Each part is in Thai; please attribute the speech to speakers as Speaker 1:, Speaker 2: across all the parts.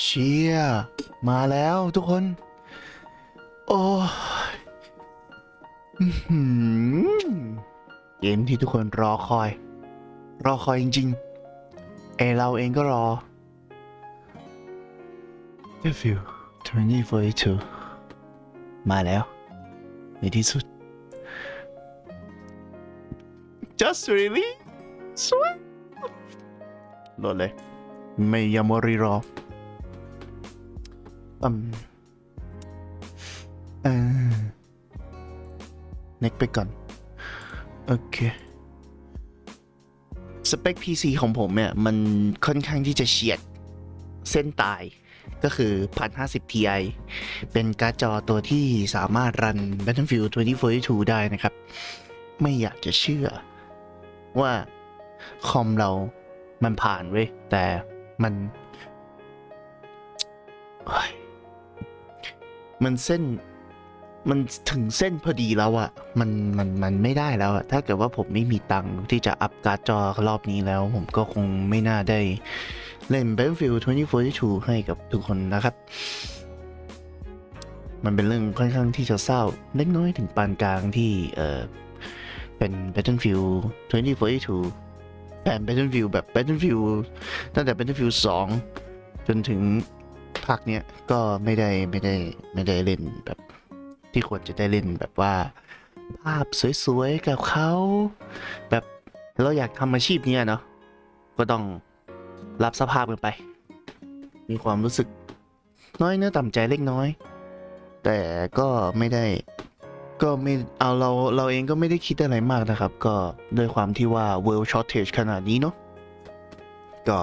Speaker 1: เชียมาแล้วทุกคน โอ้ยเกมที่ทุกคนรอคอย รอคอยจริงๆ เอเราเองก็รอ The View 2042มาแล้ว ในที่สุด Just really สวยโหลดเลย ไม่ยามรีรอ อืมเออเน็กไปก่อน โอเคสเปค PC ของผมเนี่ย มันค่อนข้างที่จะเฉียดเส้นตายก็คือ 1050 Ti เป็นการ์ดจอตัวที่สามารถรัน Battlefield 2042 ได้นะครับ ไม่อยากจะเชื่อ ว่าคอมเรามันผ่านเว้ย แต่มันเฮ้ย มันเส้นมันถึงเส้นพอดีแล้วอะมันมันมันไม่ได้แล้วอะถ้าเกิดว่าผมไม่มีตังค์ที่จะอัพการ์ดจอรอบนี้แล้ว ผมก็คงไม่น่าได้เล่น Battlefield 2042 ให้กับทุกคนนะครับ มันเป็นเรื่องค่อนข้างที่จะเศร้าเล็กน้อยถึงปานกลางที่เออเป็น Battlefield 2042แฟน Battlefield แบบ Battlefield ตั้งแต่ Battlefield 2 จนถึง ภาคเนี้ยก็ไม่ได้ไม่ได้ไม่ได้เล่นแบบที่ควรจะได้เล่นแบบว่า ภาพสวยๆกับเขาแบบเราอยากทำอาชีพเนี้ยเนาะก็ต้องรับสภาพกันไป มีความรู้สึกน้อยเนื้อต่ำใจเล็กน้อย แต่ก็ไม่ได้ก็ไม่เอาเราเราเองก็ไม่ได้คิดอะไรมากนะครับ ก็ด้วยความที่ว่า world shortage ขนาดนี้เนาะก็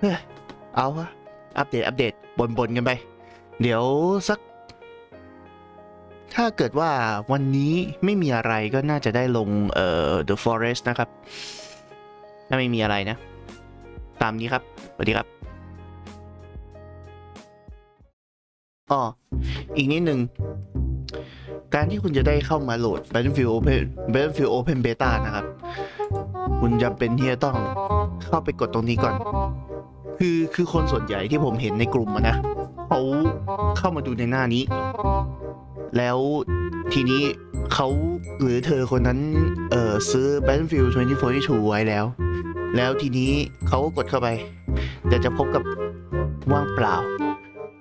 Speaker 1: เฮ้ยเอาวะอัปเดตอัปเดตบนบนๆกันไป เดี๋ยวสัก ถ้าเกิดว่าวันนี้ไม่มีอะไรก็น่าจะได้ลงเอ่อ The Forest นะครับ ถ้าไม่มีอะไรนะ ตามนี้ครับสวัสดีครับอ๋ออีกนิดนึงการที่คุณจะได้เข้ามาโหลด Battlefield Open Battlefield Open Beta นะครับ คุณจำเป็นที่จะต้องเข้าไปกดตรงนี้ก่อน คือคือคนส่วนใหญ่ที่ผมเห็นในกลุ่มอะนะเขาเข้ามาดูในหน้านี้ แล้วทีนี้เขาหรือเธอคนนั้น เอ่อซื้อ Battlefield 2042 ไว้แล้ว แล้วทีนี้เขาก็กดเข้าไป แต่จะพบกับว่างเปล่า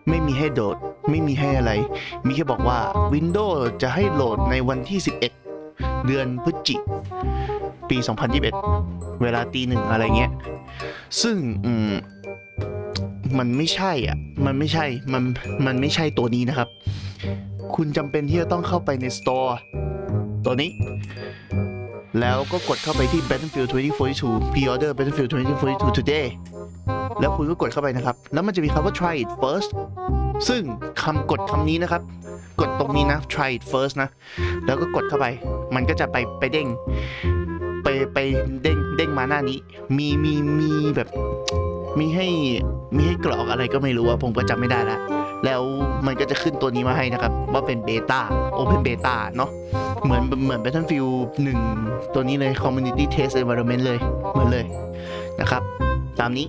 Speaker 1: ไม่มีให้โดด ไม่มีให้อะไร มีแค่บอกว่า Windows จะให้โหลดในวันที่ 11 เดือนพฤศจิกปี 2021 เวลาตีหนึ่งอะไรเงี้ย ซึ่ง อืม มันไม่ใช่อะ มันไม่ใช่ มัน มันไม่ใช่ตัวนี้นะครับ คุณจำเป็นที่จะต้องเข้าไปใน Store ตัวนี้ แล้วก็กดเข้าไปที่ Battlefield 2042 Pre-order Battlefield 2042 today แล้วคุณก็กดเข้าไปนะครับ แล้วมันจะมีคำว่า try it first ซึ่งคำกดคำนี้นะครับ กดตรงนี้นะ try it first นะ แล้วก็กดเข้าไป มันก็จะไปไปเด้ง ไปไปเด้งเด้งมาหน้านี้ มีมีมีแบบ มีให้มีให้กรอกอะไรก็ไม่รู้ว่าผมก็จำไม่ได้แล้วแล้วมันก็จะขึ้นตัวนี้มาให้นะครับ ว่าเป็นเบต้าโอเพนเบต้าเนาะเหมือนเหมือน Battlefield 1 ตัวนี้เลย Community Test Environment เลย เหมือนเลยนะครับ ตามนี้